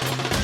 Thank you.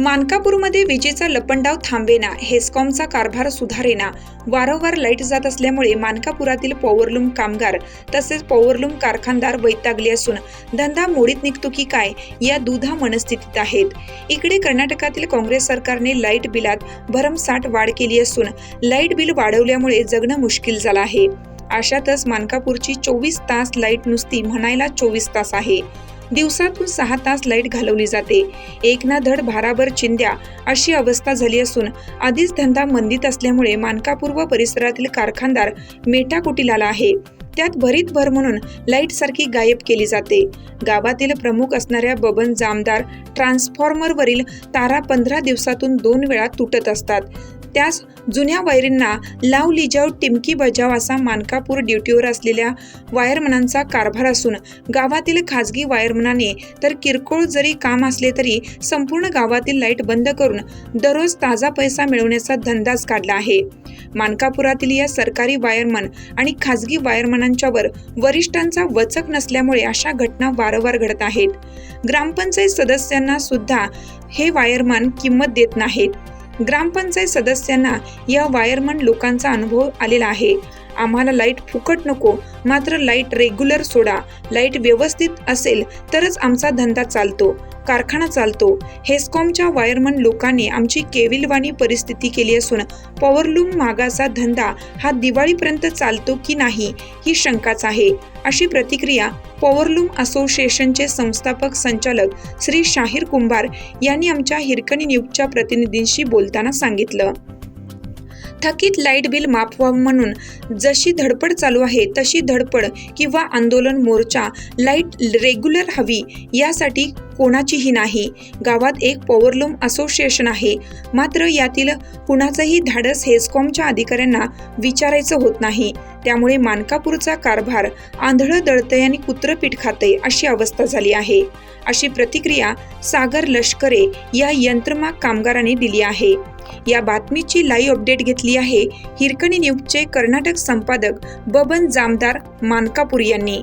मानकापूरमध्ये विजेचा लपंडाव थांबेना हेस्कॉमचा कारभार सुधारेना. वारंवार लाइट जात असल्यामुळे मानकापुरातील पॉवरलूम कामगार तसेच पॉवरलूम कारखानदार वैतागले असून धंदा मोडीत निघतो की काय या दुधा मनस्थितीत आहेत. इकडे कर्नाटकातील काँग्रेस सरकारने लाइट बिलात भरमसाठ वाढ केली असून लाइट बिल वाढवल्यामुळे जगणं मुश्किल झालं आहे. अशातच मानकापूरची चोवीस तास लाइट नुसती म्हणायला चोवीस तास आहे. दिवसातून सहा तास लाइट घालवली जाते. एकना धड भाराभर चिंध्या अशी अवस्था झाली असून आधीच धंदा मंदीत असल्यामुळे मानकापूर व परिसरातील कारखानदार मेटाकुटीला आला आहे. त्यात भरीत भर म्हणून लाइट सारखी गायब केली जाते. गावातील प्रमुख असणाऱ्या बबन जामदार ट्रान्सफॉर्मरवरील तारा पंधरा दिवसातून दोन वेळा तुटत असतात. त्यास जुन्या वायरींना लाव लिजाव टिमकी बजाव असा मानकापूर ड्युटीवर असलेल्या वायरमनांचा कारभार असून गावातील खाजगी वायरमनाने तर किरकोळ जरी काम असले तरी संपूर्ण गावातील लाइट बंद करून दररोज ताजा पैसा मिळवण्याचा धंदाच काढला आहे. मानकापुरातील या सरकारी वायरमन आणि खाजगी वायरमनांच्यावर वरिष्ठांचा वचक नसल्यामुळे अशा घटना वारंवार घडत आहेत. ग्रामपंचायत सदस्यांना सुद्धा हे वायरमन किंमत देत नाहीत. ग्रामपंचायत सदस्यांना या वायरमन लोकांचा अनुभव आलेला आहे. आम्हाला लाइट फुकट नको मात्र लाइट रेग्युलर सोडा. लाइट व्यवस्थित असेल तरच आमचा धंदा चालतो कारखाना चालतो. हेस्कॉमच्या वायरमन लोकांनी आमची केविलवाणी परिस्थिती केली असून पॉवरलूम मागाचा धंदा हा दिवाळीपर्यंत चालतो की नाही ही शंकाच आहे. अशी प्रतिक्रिया पॉवरलूम असोसिएशनचे संस्थापक संचालक श्री शाहीर कुंभार यांनी आमच्या हिरकणी न्यूजच्या प्रतिनिधींशी बोलताना सांगितलं. थकीत लाइट बिल माफ व्हावं म्हणून जशी धडपड चालू आहे तशी धडपड किंवा आंदोलन मोर्चा लाइट रेग्युलर हवी यासाठी कोणाचीही नाही. गावात एक पॉवरलूम असोसिएशन आहे. मात्र यातील कुणाचंही धाडस हेस्कॉमच्या अधिकाऱ्यांना विचारायचं होत नाही. त्यामुळे मानकापूरचा कारभार आंधळं दळतंय आणि कुत्रपीठ खातंय अशी अवस्था झाली आहे. अशी प्रतिक्रिया सागर लष्करे या यंत्रमाग कामगारांनी दिली आहे. या बातमीची लाईव्ह अपडेट घेतली आहे. हिरकणी न्यूजचे कर्नाटक संपादक बबन जामदार मानकापूर यांनी.